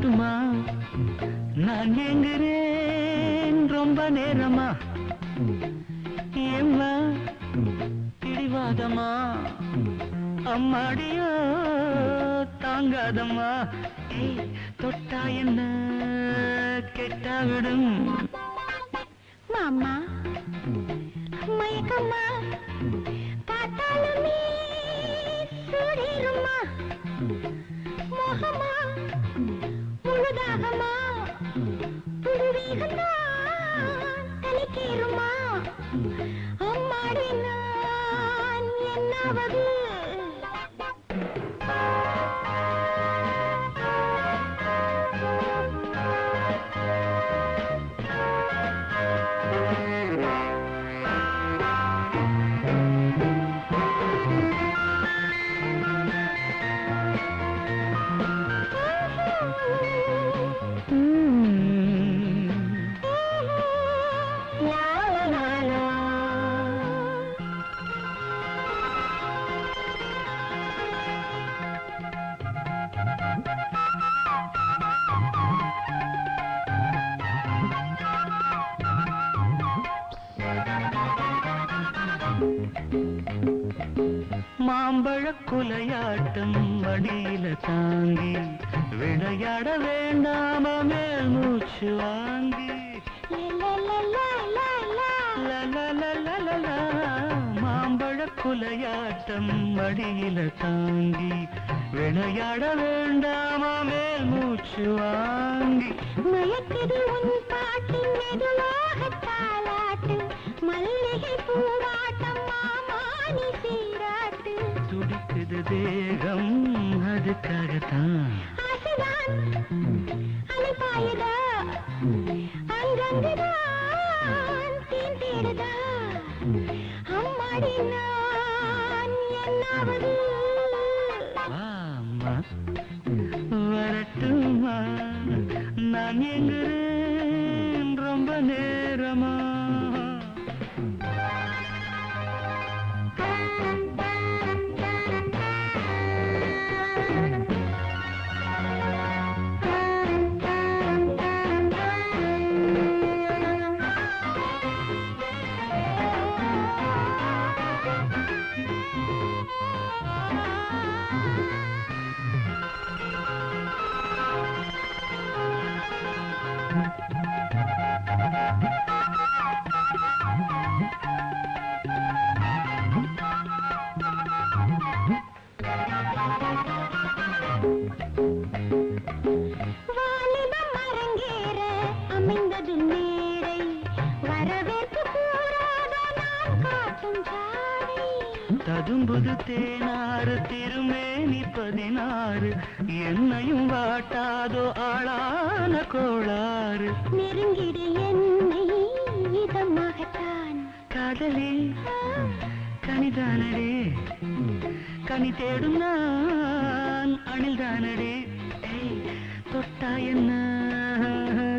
வரட்டுமா நான் எங்குறேன் ரொம்ப நேரமா? ஏம்மா பிடிவாதமா அம்மாடியோ தாங்காதம்மா? தொட்டா என்ன? கெட்டா அம்மாடி நான் என்னாவது குலையாட்டம் வடியில தாங்கி விளையாட வேண்டாம? மேல் மூச்சு வாங்கி. மயக்குது உன் பாட்டு மெதுவாக மல்லிகை பூவாட்டம் மாமானி சீராட்டு. துடிக்குது தேகம் அதுக்காகத்தான். அலைப்பாயுதா அங்கங்குதான் தேன் தேடுதா. Música திருமேனி பதினாறு என்னையும் வாட்டாதோ ஆளான கோளாறு. நெருங்கிடு என்னை இதமாகத்தான் காதலே கனிதானடே. கனி தேடும் நான் அணில்தானடே. தொட்டா என்ன?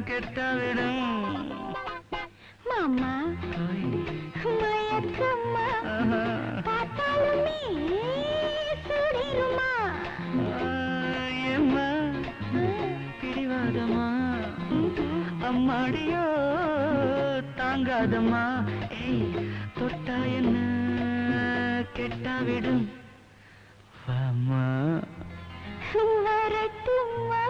கெட்டாவிடும் மாமா. அம்மாடியோ தாங்காதம்மா. ஏய் தொட்டா என்ன? கெட்டா விடும். வாமா வரட்டுமா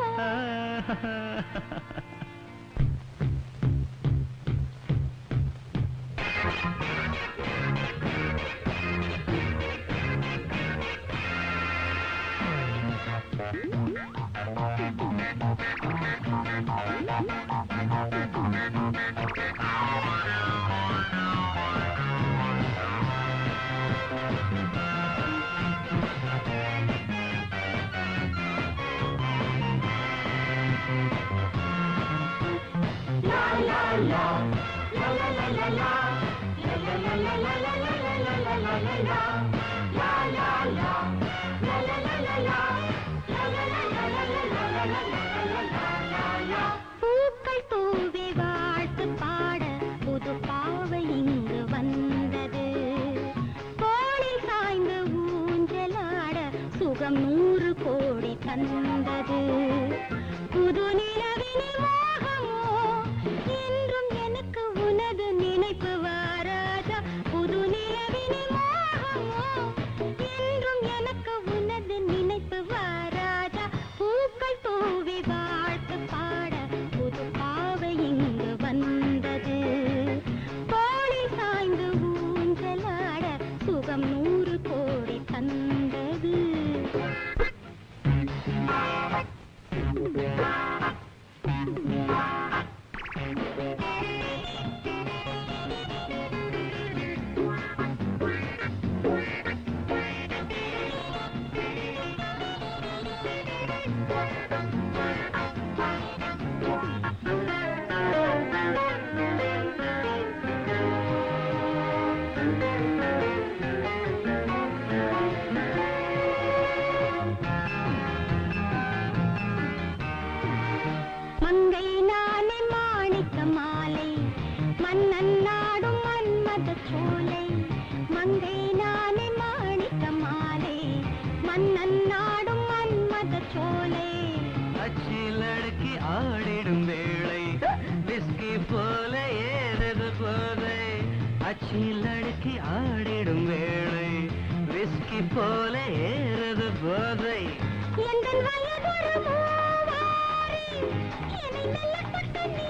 Thank you. போதை எந்தன் வயதொரு மூவாரி என்னை நல்ல பட்ட நீ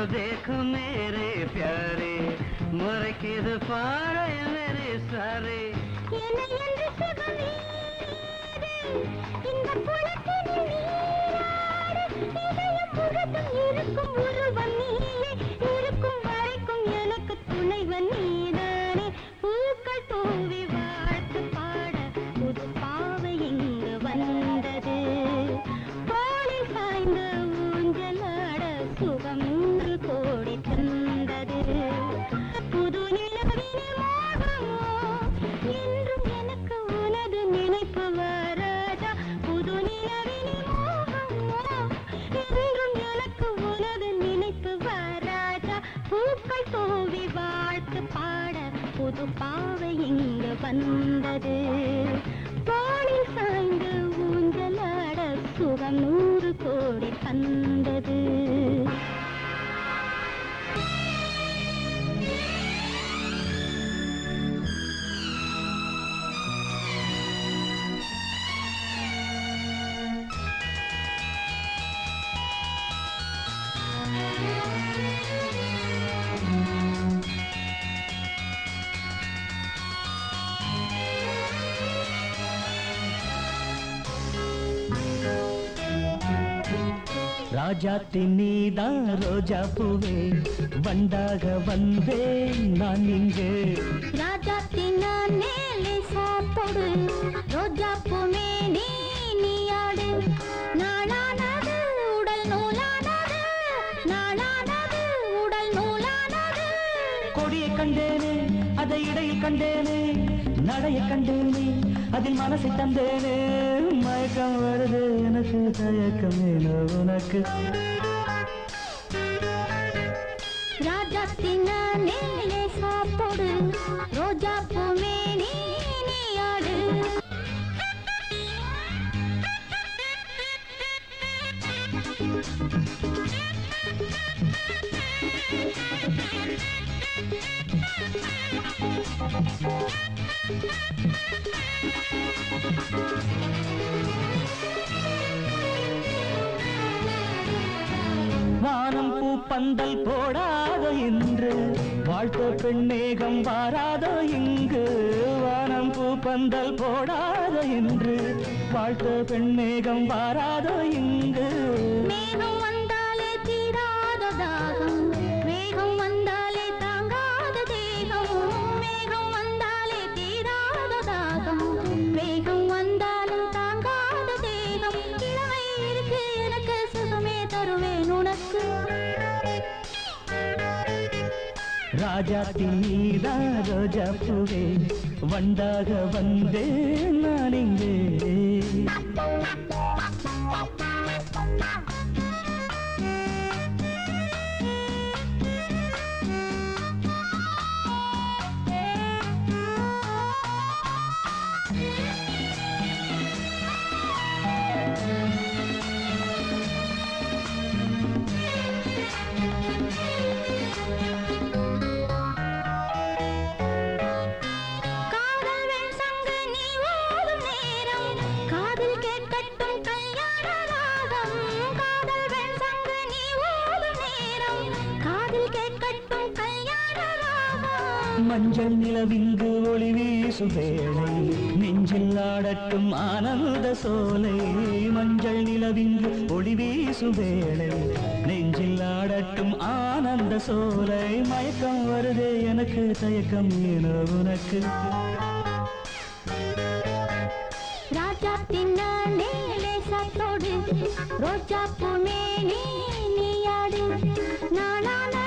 देखो देखो मेरे प्यारे मोरकिद पारायम मेरे सारे என்னை என்று சுகமீது இந்த குளத்தினில் நீராடு இதயம் முழுதும் இருக்கும் உருவம் நீயே இருக்கும் பூக்கள் தூவி வாழ்த்து பாட புது பாவை இங்கு வந்தது. பாலில் சாய்ந்து ஊஞ்சலாட சுகம் நூறு கோடி தந்தது. ராஜாத்தி நீதான் ரோஜா பூவே. வண்டாக வந்தேன் நான் இங்கு. ராஜாத்தி நான் மேலே சாத்தோடு. ரோஜா பூமேனி நீயாடு நாளானது உடல் நூலானது. நாளானது உடல் நூலானது. கொடியை கண்டேனே அதை இடையில் கண்டேனே. தாயை கண்டேனே அதில் மனசை தந்தேனே மயக்கம் வருது எனக்கு தயக்கமே உனக்கு ராஜா தின்னே சாப்பாடு ரோஜா பூமே நீ ஆடு Thank you. வானம் பூ பந்தல் போடாத என்று வாழ்த்த பெண்ணேகம் வாராத இங்கு. வானம் பூ பந்தல் போடாத என்று வாழ்த்த பெண்ணேகம் வாராத இங்கு. ராஜாத்தி நீதா ரோஜா பூவே வண்டாக வந்தேன் நான் இங்கே. மஞ்சள் நிலவிங்கு ஒளி வீசு வேளை. நெஞ்சில் ஆடட்டும் ஆனந்த சோலை. மஞ்சள் நிலவிங்கு ஒளி வீசு வேளை. நெஞ்சில் ஆடட்டும் ஆனந்த சோலை. மயக்கம் வருதே எனக்கு தயக்கம் என உனக்கு. ராஜா தின்னானே ரோஜா பூமே நீ நீயாடு நாளானது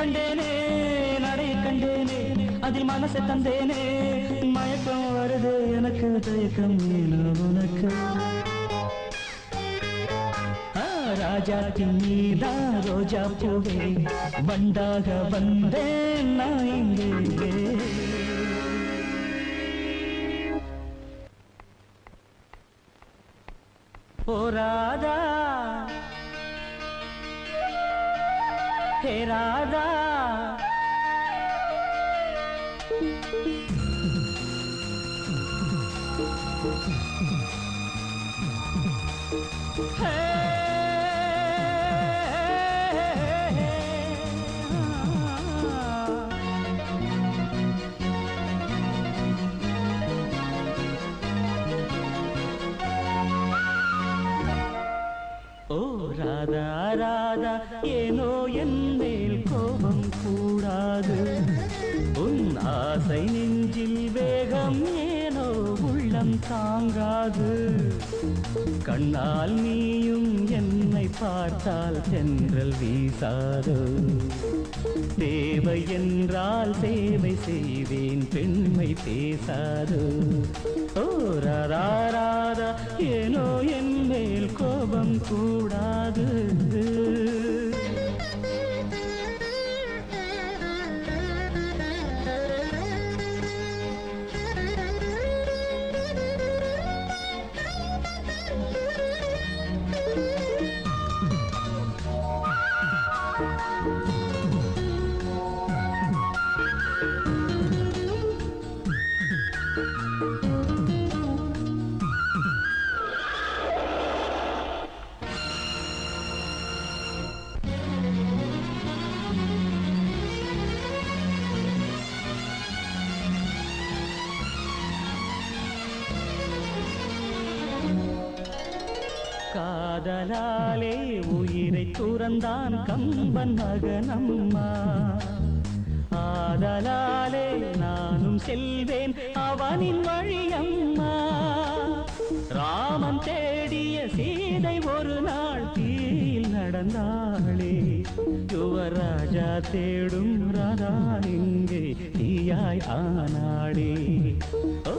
கண்டேனே நடை கண்டேனே அதில் மனசை தந்தேனே மயக்கம் வருது எனக்கு தயக்கம் ஏனோ உனக்கு ஆ, ராஜா நீதா ரோஜா பூவே வண்டாக வந்தேன் நான் இங்கே ஓ ராதா ஹே ராதா ஹே கண்ணால் நீயும் என்னை பார்த்தால் சென்றல் வீசாதோ. தேவை என்றால் சேவை செய்வேன் பெண்மை பேசாதோ. ஓ ராதா ஏனோ என் மேல் கோபம் கூடாது. துறந்தான் கம்பன் மகனம்மா. ஆதலாலே நானும் செல்வேன் அவனின் வழியம்மா. ராமன் தேடிய சீதை ஒரு நாள் தீயில் நடந்தாளே. யுவராஜா தேடும் ராதா இங்கே தீயாய் ஆனாளே. ஓ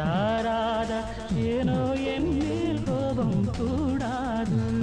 ராதா ஏனோ என் மேல் கோபம் கூடாது.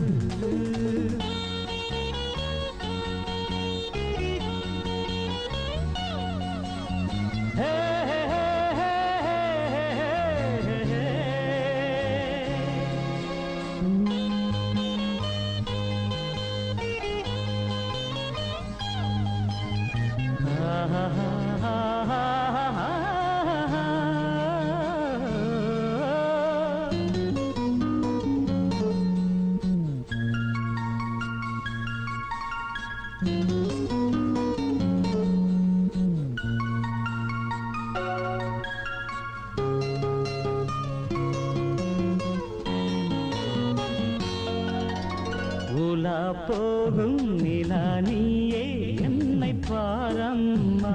நிலா போகும் நிலா நீயே என்னை பாரம்மா.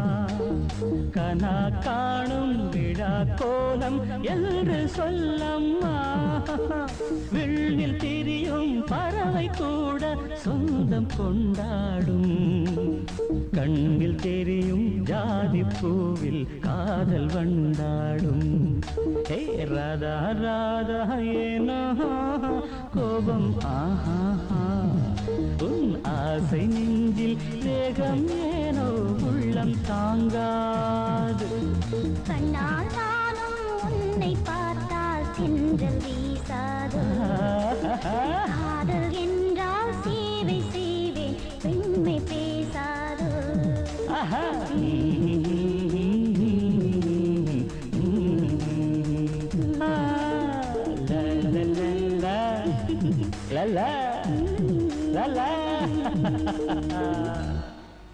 கனா காணும் விழா கோலம் என்று சொல்லம்மா. விண்ணில் திரியும் பறவை கூட சொந்தம் கொண்டாடும். கண்ணில் தெரியும் ஜாதி பூவில் காதல் வந்தாடும் ஏ ராதா ராதா ஏனா கோபம் ஆஹா. உன் ஆசை நெஞ்சில் வேகம் ஏனோ உள்ளம் தாங்காது. கண்ணால் நானும் உன்னை பார்த்தால் சென்றல் வீசாது.